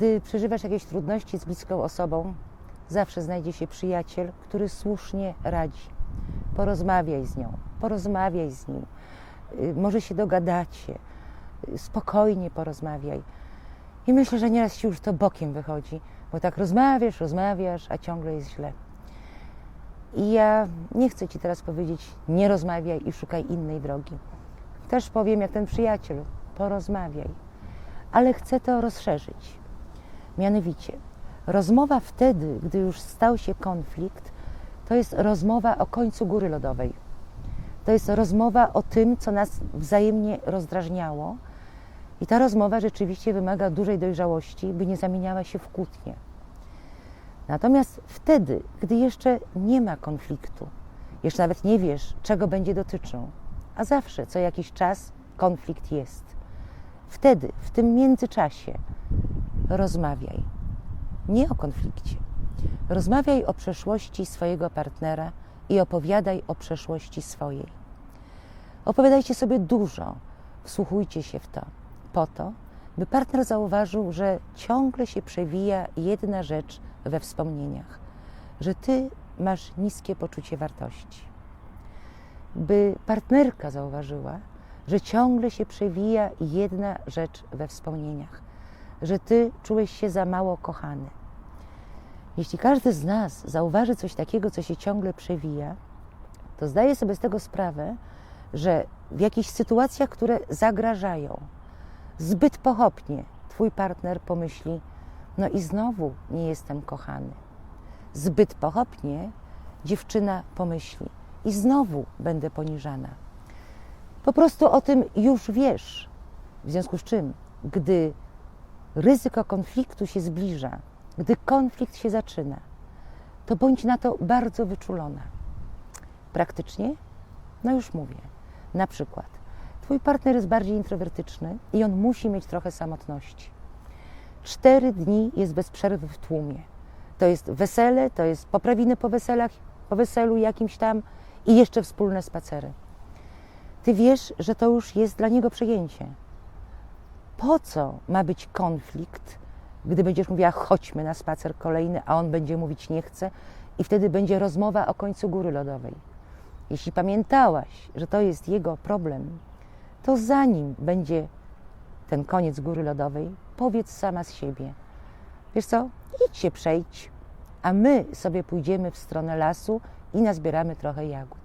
Gdy przeżywasz jakieś trudności z bliską osobą, zawsze znajdzie się przyjaciel, który słusznie radzi. Porozmawiaj z nią, porozmawiaj z nim. Y, Może się dogadacie, y, spokojnie porozmawiaj. I myślę, że nieraz ci już to bokiem wychodzi, bo tak rozmawiasz, rozmawiasz, a ciągle jest źle. I ja nie chcę ci teraz powiedzieć, nie rozmawiaj i szukaj innej drogi. Też powiem, jak ten przyjaciel, porozmawiaj. Ale chcę to rozszerzyć. Mianowicie, rozmowa wtedy, gdy już stał się konflikt, to jest rozmowa o końcu góry lodowej. To jest rozmowa o tym, co nas wzajemnie rozdrażniało. I ta rozmowa rzeczywiście wymaga dużej dojrzałości, by nie zamieniała się w kłótnię. Natomiast wtedy, gdy jeszcze nie ma konfliktu, jeszcze nawet nie wiesz, czego będzie dotyczył, a zawsze co jakiś czas konflikt jest, wtedy, w tym międzyczasie, rozmawiaj. Nie o konflikcie. Rozmawiaj o przeszłości swojego partnera i opowiadaj o przeszłości swojej. Opowiadajcie sobie dużo, wsłuchujcie się w to, po to, by partner zauważył, że ciągle się przewija jedna rzecz we wspomnieniach, że ty masz niskie poczucie wartości. By partnerka zauważyła, że ciągle się przewija jedna rzecz we wspomnieniach, że ty czułeś się za mało kochany. Jeśli każdy z nas zauważy coś takiego, co się ciągle przewija, to zdaje sobie z tego sprawę, że w jakichś sytuacjach, które zagrażają, zbyt pochopnie twój partner pomyśli: No i znowu nie jestem kochany. Zbyt pochopnie dziewczyna pomyśli: I znowu będę poniżana. Po prostu o tym już wiesz. W związku z czym, gdy ryzyko konfliktu się zbliża, gdy konflikt się zaczyna, to bądź na to bardzo wyczulona. Praktycznie? No już mówię. Na przykład, twój partner jest bardziej introwertyczny i on musi mieć trochę samotności. Cztery dni jest bez przerwy w tłumie. To jest wesele, to jest poprawiny po weselach, po weselu jakimś tam i jeszcze wspólne spacery. Ty wiesz, że to już jest dla niego przejęcie. Po co ma być konflikt, gdy będziesz mówiła, chodźmy na spacer kolejny, a on będzie mówić, nie chcę, i wtedy będzie rozmowa o końcu góry lodowej. Jeśli pamiętałaś, że to jest jego problem, to zanim będzie ten koniec góry lodowej, powiedz sama z siebie: Wiesz co, idź się przejdź, a my sobie pójdziemy w stronę lasu i nazbieramy trochę jagód.